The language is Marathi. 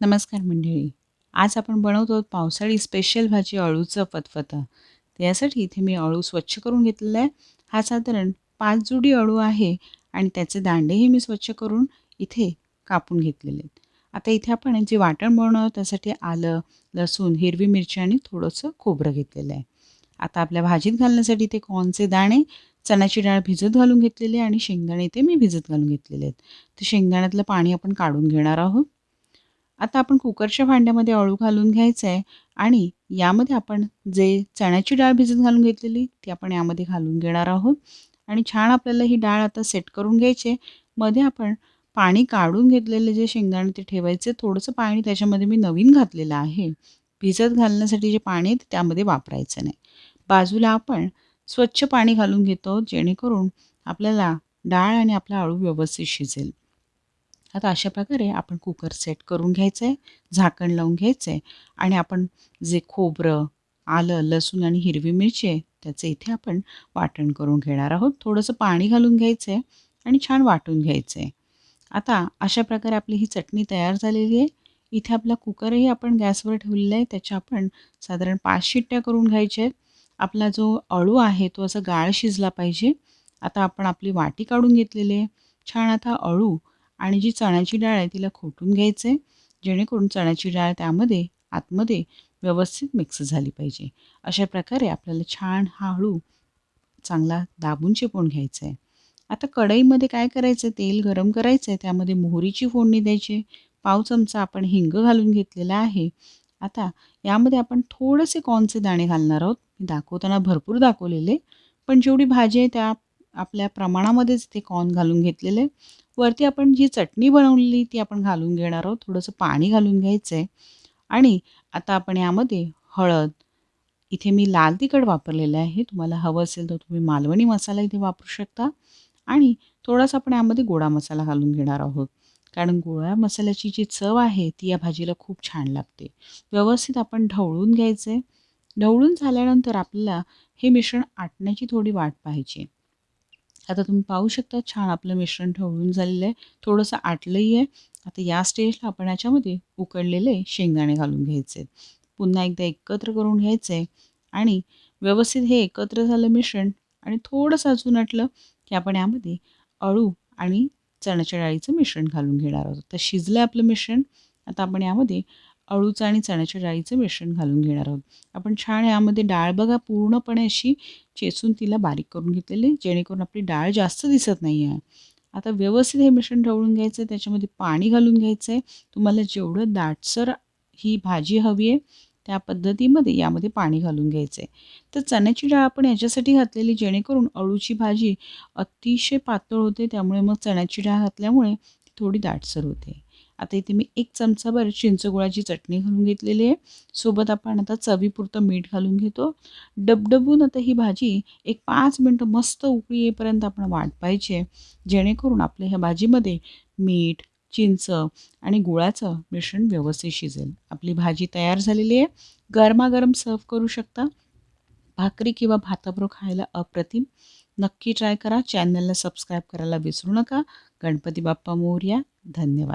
नमस्कार मंडळी. आज आपण बनवतो पावसाळी स्पेशल भाजी अळूचं फतफतं. तर यासाठी इथे मी अळू स्वच्छ करून घेतलेला आहे. हा साधारण पाच जुडी अळू आहे आणि त्याचे दांडेही मी स्वच्छ करून इथे कापून घेतलेले आहेत. आता इथे आपण जे वाटण बनवणार त्यासाठी आलं लसूण हिरवी मिरची आणि थोडंसं खोबरं घेतलेलं आहे. आता आपल्या भाजीत घालण्यासाठी ते कॉर्नचे दाणे चण्याची डाळ भिजत घालून घेतलेली आहे आणि शेंगदाणे ते मी भिजत घालून घेतलेले आहेत. तर शेंगदाण्यातलं पाणी आपण काढून घेणार आहोत. आता आपण कुकरच्या भांड्यामध्ये अळू घालून घ्यायचं आहे आणि यामध्ये आपण जे चण्याची डाळ भिजत घालून घेतलेली ती आपण यामध्ये घालून घेणार आहोत. आणि छान आपल्याला ही डाळ आता सेट करून घ्यायची मध्ये आपण पाणी काढून घेतलेले जे शेंगदाणे ते ठेवायचे. थोडंसं पाणी त्याच्यामध्ये मी नवीन घातलेलं आहे. भिजत घालण्यासाठी जे पाणी आहे त्यामध्ये वापरायचं नाही. बाजूला आपण स्वच्छ पाणी घालून घेतो जेणेकरून आपल्याला डाळ आणि आपला अळू व्यवस्थित शिजेल. आता अशा प्रकारे आपण कुकर सेट करून घ्यायचं आहे झाकण लावून घ्यायचं आहे आणि आपण जे खोबरं आलं लसूण आणि हिरवी मिरची आहे त्याचं इथे आपण वाटण करून घेणार आहोत. थोडंसं पाणी घालून घ्यायचं आहे आणि छान वाटून घ्यायचं आहे आता अशा प्रकारे आपली ही चटणी तयार झालेली आहे. इथे आपला कुकरही आपण गॅसवर ठेवलेला आहे त्याच्या आपण साधारण पाच शिट्ट्या करून घ्यायच्या आहेत. आपला जो अळू आहे तो असं गाळ शिजला पाहिजे. आता आपण आपली वाटी काढून घेतलेली आहे. छान आता अळू आणि जी चण्याची डाळ आहे तिला खोटून घ्यायचं आहे जेणेकरून चण्याची डाळ त्यामध्ये आतमध्ये व्यवस्थित मिक्स झाली पाहिजे. अशा प्रकारे आपल्याला छान हळू चांगला दाबून चिपून घ्यायचं आहे. आता कढईमध्ये काय करायचं? तेल गरम करायचं आहे. त्यामध्ये मोहरीची फोडणी द्यायची. पाव चमचा आपण हिंग घालून घेतलेला आहे. आता यामध्ये आपण थोडेसे कॉर्नचे दाणे घालणार आहोत? मी दाखवताना भरपूर दाखवलेले. पण जेवढी भाजी आहे त्या आपल्या प्रमाणामध्येच ते कॉर्न घालून घेतलेले. वरती आपण जी चटणी बनवलेली ती आपण घालून घेणार आहोत. थोडंसं पाणी घालून घ्यायचं आहे आणि आता आपण यामध्ये हळद इथे मी लाल तिखट वापरलेलं आहे. तुम्हाला हवं असेल तर तुम्ही मालवणी मसाला इथे वापरू शकता. आणि थोडासा आपण यामध्ये गोडा मसाला घालून घेणार आहोत. कारण गोळ्या मसाल्याची जी चव आहे ती या भाजीला खूप छान लागते. व्यवस्थित आपण ढवळून घ्यायचं आहे ढवळून झाल्यानंतर आपल्याला हे मिश्रण आटण्याची थोडी वाट पाहिजे आता तुम्ही पाहू शकता छान आपलं मिश्रण ठेवून झालेलं आहे. थोडंसं आटलंही आहे. आता या स्टेजला आपण याच्यामध्ये उकडलेले शेंगदाणे घालून घ्यायचे पुन्हा एकदा एकत्र करून घ्यायचं आहे आणि व्यवस्थित हे एकत्र झालं मिश्रण आणि थोडंसं अजून आटलं की आपण यामध्ये अळू आणि चण्याच्या डाळीचं मिश्रण घालून घेणार आहोत. तर शिजलं आपलं मिश्रण. आता आपण यामध्ये अळूचं आणि चण्याच्या डाळीचं मिश्रण घालून घेणार आहोत. आपण छान यामध्ये डाळ बघा पूर्णपणे अशी चेचून तिला बारीक करून घेतलेली जेणेकरून आपली डाळ जास्त दिसत नाही आहे आता व्यवस्थित हे मिश्रण ढवळून घ्यायचं आहे. त्याच्यामध्ये पाणी घालून घ्यायचं आहे. तुम्हाला जेवढं दाटसर ही भाजी हवी आहे त्या पद्धतीमध्ये यामध्ये पाणी घालून घ्यायचं आहे. तर चण्याची डाळ आपण याच्यासाठी घातलेली जेणेकरून अळूची भाजी अतिशय पातळ होते. त्यामुळे मग चण्याची डाळ घातल्यामुळे थोडी दाटसर होते. आता इथे मी एक चमचाभर चिंचगुळाची चटणी घालून घेतलेली आहे. सोबत आपण आता चवीपुरतं मीठ घालून घेतो. डबडबून आता ही भाजी एक पाच मिनटं मस्त उकळी येईपर्यंत आपण वाट पाहिजे जेणेकरून आपल्या ह्या भाजीमध्ये मीठ चिंच आणि गुळाचं मिश्रण व्यवस्थित शिजेल. आपली भाजी तयार झालेली आहे. गरमागरम सर्व करू शकता. भाकरी किंवा भाताबरोबर खायला अप्रतिम. नक्की ट्राय करा. चॅनलला सबस्क्राईब करायला विसरू नका. गणपती बाप्पा मोर्या. धन्यवाद.